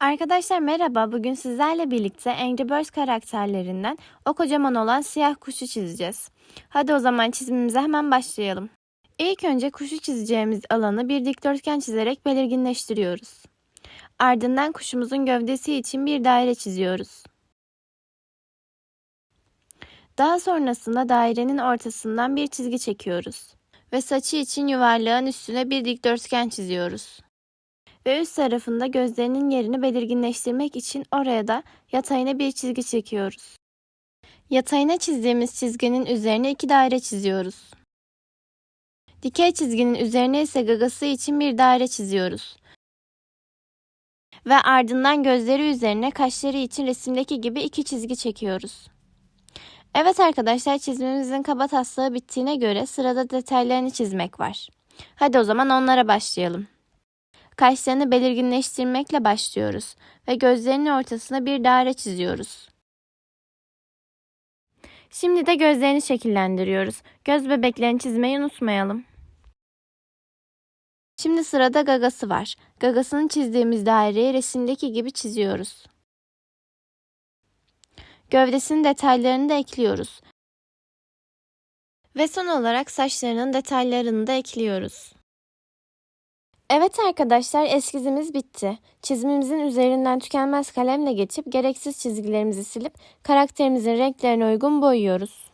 Arkadaşlar merhaba. Bugün sizlerle birlikte Angry Birds karakterlerinden o kocaman olan siyah kuşu çizeceğiz. Hadi o zaman çizimimize hemen başlayalım. İlk önce kuşu çizeceğimiz alanı bir dikdörtgen çizerek belirginleştiriyoruz. Ardından kuşumuzun gövdesi için bir daire çiziyoruz. Daha sonrasında dairenin ortasından bir çizgi çekiyoruz. Ve saçı için yuvarlağın üstüne bir dikdörtgen çiziyoruz üst tarafında gözlerinin yerini belirginleştirmek için oraya da yatayına bir çizgi çekiyoruz. Yatayına çizdiğimiz çizginin üzerine iki daire çiziyoruz. Dikey çizginin üzerine ise gagası için bir daire çiziyoruz. Ve ardından gözleri üzerine kaşları için resimdeki gibi iki çizgi çekiyoruz. Evet arkadaşlar çizimimizin kaba taslağı bittiğine göre sırada detaylarını çizmek var. Hadi o zaman onlara başlayalım. Kaşlarını belirginleştirmekle başlıyoruz ve gözlerinin ortasına bir daire çiziyoruz. Şimdi de gözlerini şekillendiriyoruz. Göz bebeklerini çizmeyi unutmayalım. Şimdi sırada gagası var. Gagasını çizdiğimiz daireyi resimdeki gibi çiziyoruz. Gövdesinin detaylarını da ekliyoruz. Ve son olarak saçlarının detaylarını da ekliyoruz. Evet arkadaşlar eskizimiz bitti. Çizimimizin üzerinden tükenmez kalemle geçip gereksiz çizgilerimizi silip karakterimizin renklerine uygun boyuyoruz.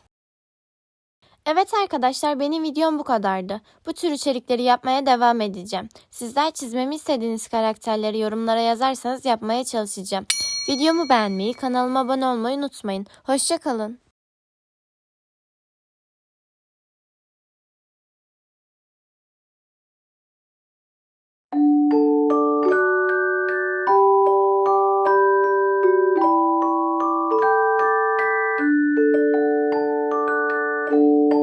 Evet arkadaşlar benim videom bu kadardı. Bu tür içerikleri yapmaya devam edeceğim. Sizler çizmemi istediğiniz karakterleri yorumlara yazarsanız yapmaya çalışacağım. Videomu beğenmeyi, kanalıma abone olmayı unutmayın. Hoşçakalın. you